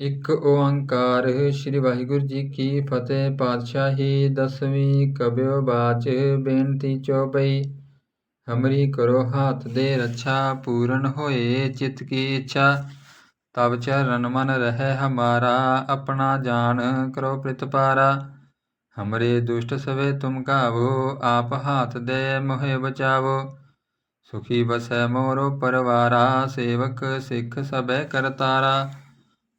ਇੱਕ ਓੰਕਾਰ ਸ੍ਰੀ ਵਾਹਿਗੁਰੂ ਜੀ ਕੀ ਫਤਿਹ। ਪਾਤਸ਼ਾਹੀ ਦਸਵੀਂ ਕਬਿਓ ਬਾਚ ਬੇਨਤੀ ਚੌਪਈ ਹਮਰੀ ਕਰੋ ਹਾਥ ਦੇ ਰੱਛਾ, ਪੂਰਨ ਹੋਏ ਚਿਤ ਕੀ ਇੱਛਾ। ਤਬ ਚਰਨ ਮਨ ਰਹਿ ਹਮਾਰਾ, ਆਪਣਾ ਜਾਣ ਕਰੋ ਪ੍ਰਤਪਾਰਾ ਹਮਰੇ ਦੁਸ਼ਟ ਸਵੇ ਤੁਮ ਕਾਵੋ ਆਪ ਹਾਥ ਦੇ ਮੋਹਿ ਬਚਾਵੋ। ਸੁਖੀ ਬਸੈ ਮੋਰੋ ਪਰਵਾਰਾ, ਸੇਵਕ ਸਿੱਖ ਸਭੈ ਕਰਤਾਰਾ।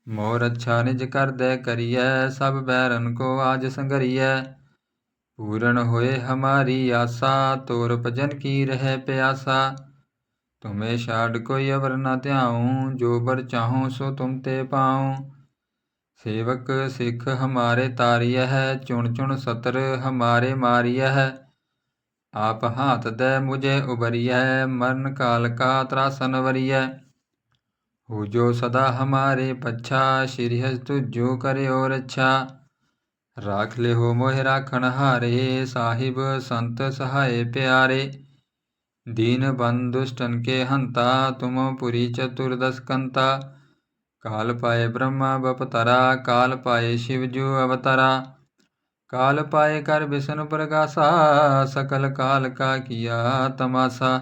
ਮੋਰ ਅੱਛਾ ਨਿਜ ਕਰ ਦੇ ਕਰੀਐ, ਸਭ ਬੈਰਨ ਕੋ ਆਜ ਸੰਗਰੀਐ ਪੂਰਨ ਹੋਏ ਹਮਾਰੀ ਆਸਾ, ਤੋਰ ਭਜਨ ਕੀ ਰਹਿ ਪਿਆਸਾ। ਤੁਮੇ ਛਾੜ ਕੋਈ ਅਵਰ ਨਾ ਧਿਆਉ, ਜੋ ਬਰ ਚਾਹਉ ਸੋ ਤੁਮ ਤੇ ਪਾਉ। ਸੇਵਕ ਸਿੱਖ ਹਮਾਰੇ ਤਾਰੀਐ ਹੈ, ਚੁਣ ਚੁਣ ਸਤਰ ਹਮਾਰੇ ਮਾਰੀਐ ਹੈ। ਆਪ ਹਾਥ ਦੇ ਮੁਝੇ ਉਬਰੀਐ ਮਰਨ ਕਾਲ ਕਾ ਤਰਾਸਨ ਵਰੀਐ। ਹੋ ਜੋ ਸਦਾ ਹਮਾਰੇ ਪੱਛਾ ਸ਼੍ਰੀ ਹਰਿ ਤੁਜੋ ਕਰਿਓ ਰੱਛਾ ਰਾਖ ਲਿਓ ਮੋਹਿ ਰਾਖਣ ਹਾਰੇ ਸਾਹਿਬ ਸੰਤ ਸਹਾਏ ਪਿਆਰੇ ਦੀਨ ਬੰਦੁਸ਼ਟਨ ਕੇ ਹੰਤਾ ਤੁਮ ਪੁਰੀ ਚਤੁਰਦਸ ਕੰਤਾ ਕਾਲ ਪਾਏ ਬ੍ਰਹਮਾ ਬਪਤਰਾ ਕਾਲ ਪਾਏ ਸ਼ਿਵ ਜੋ ਅਵਤਰਾ ਕਾਲ ਪਾਏ ਕਰ ਵਿਸ਼ਨ ਪ੍ਰਗਾਸਾ ਸਕਲ ਕਾਲ ਕਾ ਕੀਆ ਤਮਾਸਾ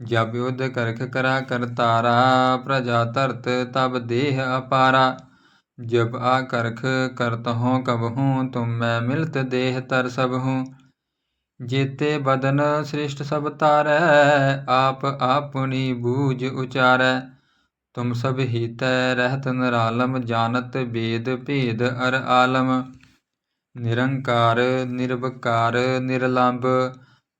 ਜਬ ਯੁਧ ਕਰਖ ਕਰਾ ਕਰਤਾਰਾ ਪ੍ਰਜਾ ਧਰਤ ਤਬ ਦੇਹ ਅਪਾਰਾ। ਜਬ ਆ ਕਰਖ ਕਰਤ ਹੋ ਕਬਹੂ ਤੁਮ ਮੈਂ ਮਿਲਤ ਦੇਹ ਤਰ ਸਭ ਹੂੰ ਜੇਤੇ ਬਦਨ ਸ੍ਰਿਸ਼ਟ ਸਭ ਤਾਰੈ, ਆਪ ਆਪਣੀ ਬੂਝ ਉਚਾਰੈ। ਤੁਮ ਸਭ ਹੀਤੈ ਰਹਿਤ ਨਰਾਲਮ, ਜਾਣਤ ਬੇਦ ਭੇਦ ਅਰ ਆਲਮ। ਨਿਰੰਕਾਰ, ਨਿਰਵਕਾਰ ਨਿਰਲੰਭ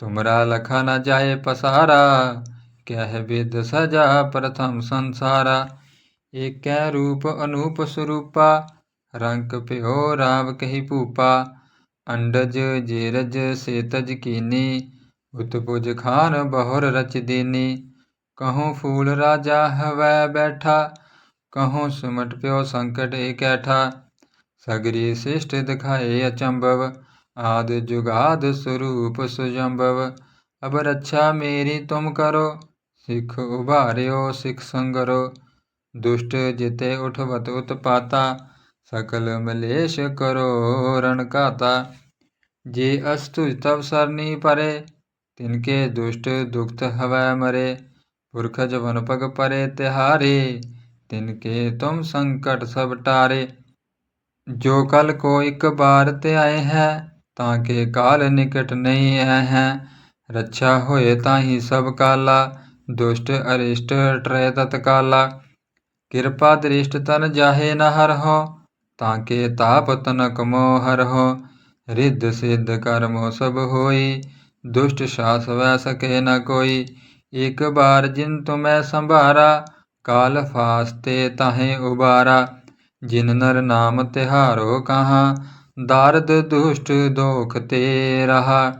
तुमरा लखा न जाए पसारा कह विद सजा प्रथम संसारा। एक कै रूप अनूप स्वरूपा रंक प्यो राव कही पूपा। अंडज जेरज सेतज कीनी, उत्पुज खान बहुर रच दीनी। कहूँ फूल राजा हवै बैठा, कहूँ सुमट प्यो संकट एकैठा सगरी शिष्ट दिखाए अचंभव ਜੁਗਾਦ ਸਰੂਪ ਸੁਜੰਭਵ ਅਬ ਰੱਛਾ ਮੇਰੀ ਤੁਮ ਕਰੋ, ਸਿੱਖ ਉਭਾਰਿਓ, ਸਿੱਖ ਸੰਗਰੋ। ਦੁਸ਼ਟ ਜਿਤੇ ਉਠਵਤ ਉਤਪਾਤਾ, ਸਕਲ ਮਲੇਸ਼ ਕਰੋ ਰਣ ਘਾਤਾ। ਜੇ ਅਸਤੁਜ ਤਵ ਸਰਨੀ ਪਰੇ ਤਿਨਕੇ ਦੁਸ਼ਟ ਦੁਖਤ ਹਵੈ ਮਰੇ। ਪੁਰਖ ਜਵਨ ਪਗ ਪਰੇ ਤਿਹਾਰੇ ਤਿਨਕੇ ਤੁਮ ਸੰਕਟ ਸਭ ਟਾਰੇ। ਜੋ ਕਲ ਕੋ ਇੱਕ ਬਾਰ ਤੇ ਆਏ ਹੈ ਤਾਂ ਕੇ ਕਾਲ ਨਿਕਟ ਨਹੀਂ ਹੈ ਹੈ ਰੱਛਾ ਹੋਏ ਤਾਹੀ ਸਭ ਕਾਲਾ, ਦੁਸ਼ਟ, ਅਰਿਸ਼ਟ, ਟਰੈ ਤਤਕਾਲਾ। ਕਿਰਪਾ ਦ੍ਰਿਸ਼ਟ ਤਨ ਜਾਹੇ ਨ ਹਰਹੁ ਤਾਂ ਕੇ ਤਾਪ ਤਨਕ ਮੋਹ ਹਰਹੁ ਰਿੱਧ ਸਿੱਧ ਕਰਮੋ ਸਭ ਹੋਈ, ਦੁਸ਼ਟ ਸਾਸ ਵੈ ਸਕੇ ਨ ਕੋਈ। ਇਕ ਬਾਰ ਜਿਨ ਤੁਮੈ ਸੰਭਾਰਾ, ਕਾਲ ਫਾਸਤੇ ਤਾਹੇ ਉਬਾਰਾ। ਜਿਨ ਨਰ ਨਾਮ ਤਿਹਾਰੋ ਕਹਾ ਦਾਰਦ ਦੁਸ਼ਟ ਦੋਖ ਤੇ ਰਹਾ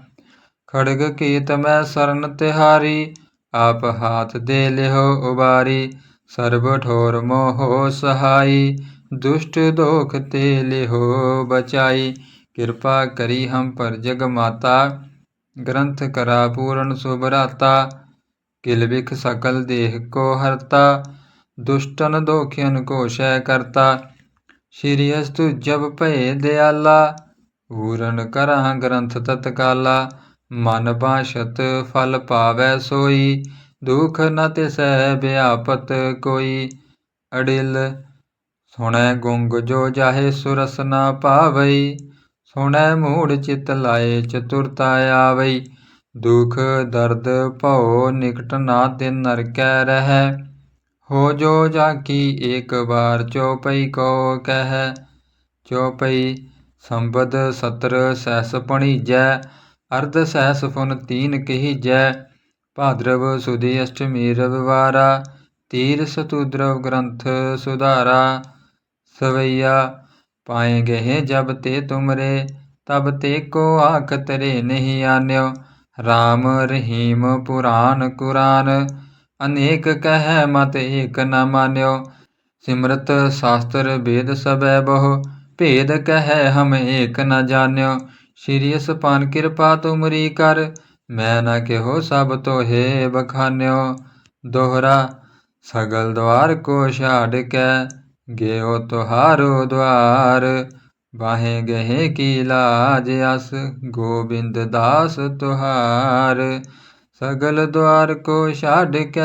ਖੜਗ ਕੀਤ ਮੈਂ ਸਰਨ ਤਿਹਾਰੀ, ਆਪ ਹਾਥ ਦੇ ਲਿਹੋ ਉਬਾਰੀ, ਸਰਬ ਠੋਰ ਮੋਹ ਸਹਾਈ, ਦੁਸ਼ਟ ਦੋਖ ਤੇ ਲਿਹੋ ਬਚਾਈ, ਕਿਰਪਾ ਕਰੀ ਹਮ ਪਰ ਜਗ ਮਾਤਾ, ਗ੍ਰੰਥ ਕਰਾ ਪੂਰਨ ਸੁਭਰਾਤਾ ਕਿਲ ਬਿਖ ਸਕਲ ਦੇਹ ਕੋ ਹਰਤਾ, ਦੁਸ਼ਟਨ ਦੋਖਿਅਨ ਕੋ ਸ਼ੈ ਕਰਤਾ ਸ਼੍ਰੀ ਅਸਤੁ ਜਬ ਭਏ ਦਿਆਲਾ, ਪੂਰਨ ਕਰਾਂ ਗ੍ਰੰਥ ਤਤਕਾਲਾ, ਮਨ ਬਾਸ਼ਤ ਫਲ ਪਾਵੈ ਸੋਈ, ਦੁਖ ਨ ਤਿਸੈ ਵਿਆਪਤ ਕੋਈ। ਅੜਿਲ, ਸੁਣੈ ਗੁੰਗ ਜੋ ਜਾਹੇ ਸੁਰਸ ਨਾ ਪਾਵਈ, ਸੁਣੈ ਮੂੜ ਚਿਤ ਲਾਏ ਚਤੁਰਤਾ ਆਵਈ, ਦੁਖ ਦਰਦ ਭਉ ਨਿਕਟ ਨਾ ਤਿਨ ਨਰਕੈ ਰਹੈ। ਹੋ ਜੋ ਜਾ ਕੀ ਏਕ ਬਾਰ ਚਉਪਈ ਕੋ ਕਹਿ ਚਉਪਈ ਸੰਬਦ ਸਤਰ ਸਹਿਸ ਪਣੀਜੈ, ਅਰਧ ਸਹਿਸ ਫੁਨ ਤੀਨ ਕਹੀਜੈ, ਭਾਦਰਵ ਸੁਦੀ ਅਸ਼ਟਮੀ ਰਵਿਵਾਰਾ, ਤੀਰ ਸਤੁਦਰਵ ਗ੍ਰੰਥ ਸੁਧਾਰਾ, ਸਵਈਆ ਪਾਏ ਗਏ ਜਬ ਤੇ ਤੁਮਰੇ, ਤਬ ਤੇ ਕੋ ਆਖ ਤਰੇ ਨਹੀਂ ਆਨਿਓ RAM ਰਹੀਮ ਪੁਰਾਨ ਕੁਰਾਨ ਅਨੇਕ ਕਹਿ ਮਤ ਏਕ ਨ ਮਾਨਿਓ। ਸਿਮਰਤ ਸ਼ਾਸਤਰ ਵੇਦ ਸਬੈ ਬਹੁ, ਭੇਦ ਕਹਿ ਹਮ ਏਕ ਨ ਜਾਣਿਓ। ਸ਼੍ਰੀ ਅਸਪਾਨ ਕਿਰਪਾ ਤੁਮਰੀ ਕਰ, ਮੈਂ ਨ ਕਿਹੋ ਸਭ ਤੋਹੇ ਬਖਾਨਿਓ। ਦੋਹਰਾ, ਸਗਲ ਦਵਾਰ ਕੋ ਛਾੜ ਕੇ, ਗਿਓ ਤੁਹਾਰੋ ਦਵਾਰ। ਬਾਹੇ ਗਹੇ ਕੀ ਲਾਜ ਅਸ, ਗੋਬਿੰਦ ਦਾਸ ਤੁਹਾਰ। ਸਗਲ ਦਵਾਰ ਕੋ ਛਾੜ ਕੇ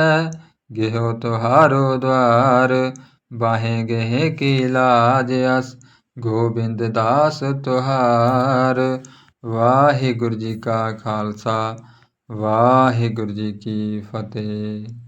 ਗਿਓ ਤੁਹਾਰੋ ਦਵਾਰ ਬਾਹੇ ਗਏ ਕੀ ਲਾਜ ਅਸ, ਗੋਬਿੰਦ ਦਾਸ ਤੁਹਾਰ। ਵਾਹਿਗੁਰੂ ਜੀ ਕਾ ਖਾਲਸਾ, ਵਾਹਿਗੁਰੂ ਜੀ ਕੀ ਫਤਿਹ।